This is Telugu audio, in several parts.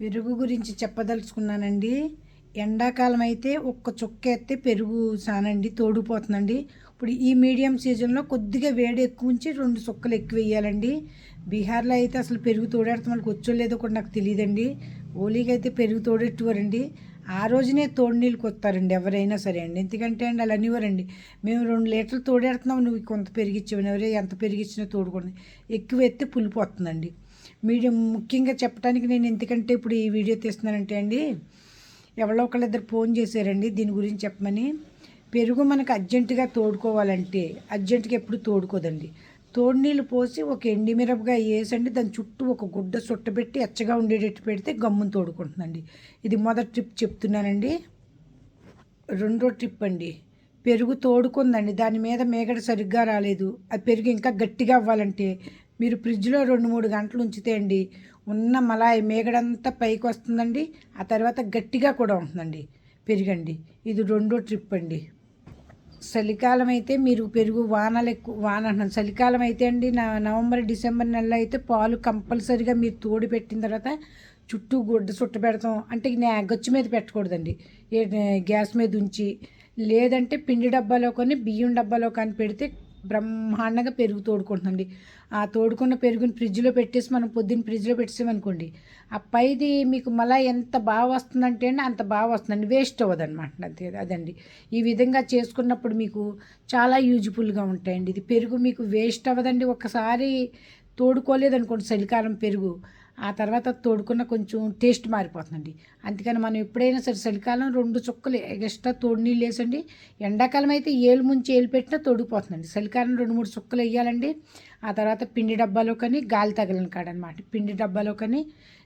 పెరుగు గురించి చెప్పదలుచుకున్నానండి. ఎండాకాలం అయితే ఒక్క చుక్క ఎత్తే పెరుగు సానండి తోడిపోతుందండి. ఇప్పుడు ఈ మీడియం సీజన్లో కొద్దిగా వేడి ఎక్కువ ఉంచి రెండు చుక్కలు ఎక్కువ వేయాలండి. బీహార్లో అయితే అసలు పెరుగు తోడేడతాం వాళ్ళకి వచ్చో లేదో కూడా నాకు తెలియదండి ఓలీకి అయితే పెరుగు తోడెట్టువారండి. ఆ రోజునే తోడు నీళ్ళు కొత్తారండి ఎవరైనా సరే అండి. ఎందుకంటే అండి అలా అనివ్వరండి మేము రెండు లీటర్లు తోడేడుతున్నాం నువ్వు కొంత పెరిగిచ్చావు ఎవరే ఎంత పెరిగిచ్చినా తోడుకోండి. ఎక్కువ ఎత్తే పులిపోతుందండి మీడియం ముఖ్యంగా చెప్పడానికి నేను ఎందుకంటే ఇప్పుడు ఈ వీడియో తీస్తున్నానంటే అండి ఎవరో ఒకళ్ళిద్దరు ఫోన్ చేశారండి దీని గురించి చెప్పమని. పెరుగు మనకు అర్జెంటుగా తోడుకోవాలంటే అర్జెంటుగా ఎప్పుడు తోడుకోదండి. తోడు నీళ్ళు పోసి ఒక ఎండిమిరపగా వేసండి దాని చుట్టూ ఒక గుడ్డ చుట్టబెట్టి ఎచ్చగా ఉండేటట్టు పెడితే గమ్మును తోడుకుంటుందండి. ఇది మొదటి ట్రిప్ చెప్తున్నానండి. రెండో ట్రిప్ అండి. పెరుగు తోడుకుందండి దాని మీద మేగడ సరిగ్గా రాలేదు. ఆ పెరుగు ఇంకా గట్టిగా అవ్వాలంటే మీరు ఫ్రిడ్జ్లో రెండు మూడు గంటలు ఉంచితే అండి ఉన్న మలాయి మేగడంతా పైకి వస్తుందండి ఆ తర్వాత గట్టిగా కూడా ఉంటుందండి. పెరిగండి. ఇది రెండో ట్రిప్ అండి. చలికాలం అయితే మీరు పెరుగు వానలు ఎక్కువ వాన అంటున్నాను చలికాలం అయితే అండి నా నవంబర్ డిసెంబర్ నెలలో అయితే పాలు కంపల్సరిగా మీరు తోడు పెట్టిన తర్వాత చుట్టూ గుడ్డ చుట్ట పెడతాం. అంటే గచ్చు మీద పెట్టకూడదండి. గ్యాస్ మీద ఉంచి లేదంటే పిండి డబ్బాలో కానీ బియ్యం డబ్బాలో కానీ పెడితే బ్రహ్మాండంగా పెరుగు తోడుకుంటుందండి. ఆ తోడుకున్న పెరుగుని ఫ్రిడ్జ్లో పెట్టేసి మనం పొద్దున్న ఫ్రిడ్జ్లో పెట్టేసామనుకోండి ఆ పైది మీకు మళ్ళీ ఎంత బాగా వస్తుందంటే అండి అంత బాగా వస్తుందండి. వేస్ట్ అవ్వదన్నమాట అంతే అదండి. ఈ విధంగా చేసుకున్నప్పుడు మీకు చాలా యూజ్ఫుల్గా ఉంటాయండి. ఇది పెరుగు మీకు వేస్ట్ అవ్వదండి. ఒకసారి తోడుకోలేదనుకోండి చలికాలం పెరుగు ఆ తర్వాత తోడుకున్న కొంచెం టేస్ట్ మారిపోతుందండి. అందుకని మనం ఎప్పుడైనా సరే చలికాలం రెండు చుక్కలు ఎక్స్ట్రా తోడు నీళ్ళు వేసండి. ఎండాకాలం అయితే ఏలు ముంచి ఏలు పెట్టినా తోడిపోతుందండి చలికాలం రెండు మూడు చుక్కలు వేయాలండి. ఆ తర్వాత పిండి డబ్బాలో కానీ గాలి తగలని కాడనమాట పిండి డబ్బాలో కానీ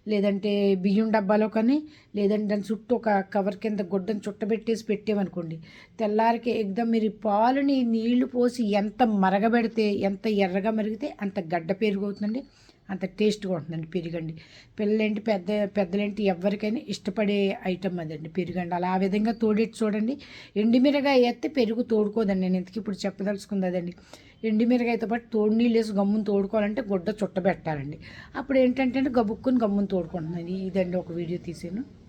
లేదంటే బియ్యం డబ్బాలో కానీ లేదంటే దాని చుట్టూ ఒక కవర్ కింద గుడ్డను చుట్టబెట్టేసి పెట్టామనుకోండి తెల్లారికి ఎగ్దం మీరు పాలుని నీళ్ళు పోసి ఎంత మరగబెడితే ఎంత ఎర్రగా మరిగితే అంత గడ్డ పెరుగు అవుతుందండి. అంత టేస్ట్గా ఉంటుందండి పెరుగండి. పిల్లలేంటి పెద్ద పెద్దలేంటి ఎవరికైనా ఇష్టపడే ఐటమ్ అదండి పెరుగండి. అలా ఆ విధంగా తోడెట్టి చూడండి. ఎండిమిరగాయ వేస్తే పెరుగు తోడుకోదండి. నేను ఇంతకీ ఇప్పుడు చెప్పదలుచుకుంది అదండి. ఎండిమిరగాయతో పాటు తోడు నీళ్ళు వేసి గమ్మును తోడుకోవాలంటే గుడ్డ చుట్టబెట్టాలండి. అప్పుడు ఏంటంటే గబుక్కుని గమ్మును తోడుకుంటున్నాను. ఇదండి ఒక వీడియో తీసాను.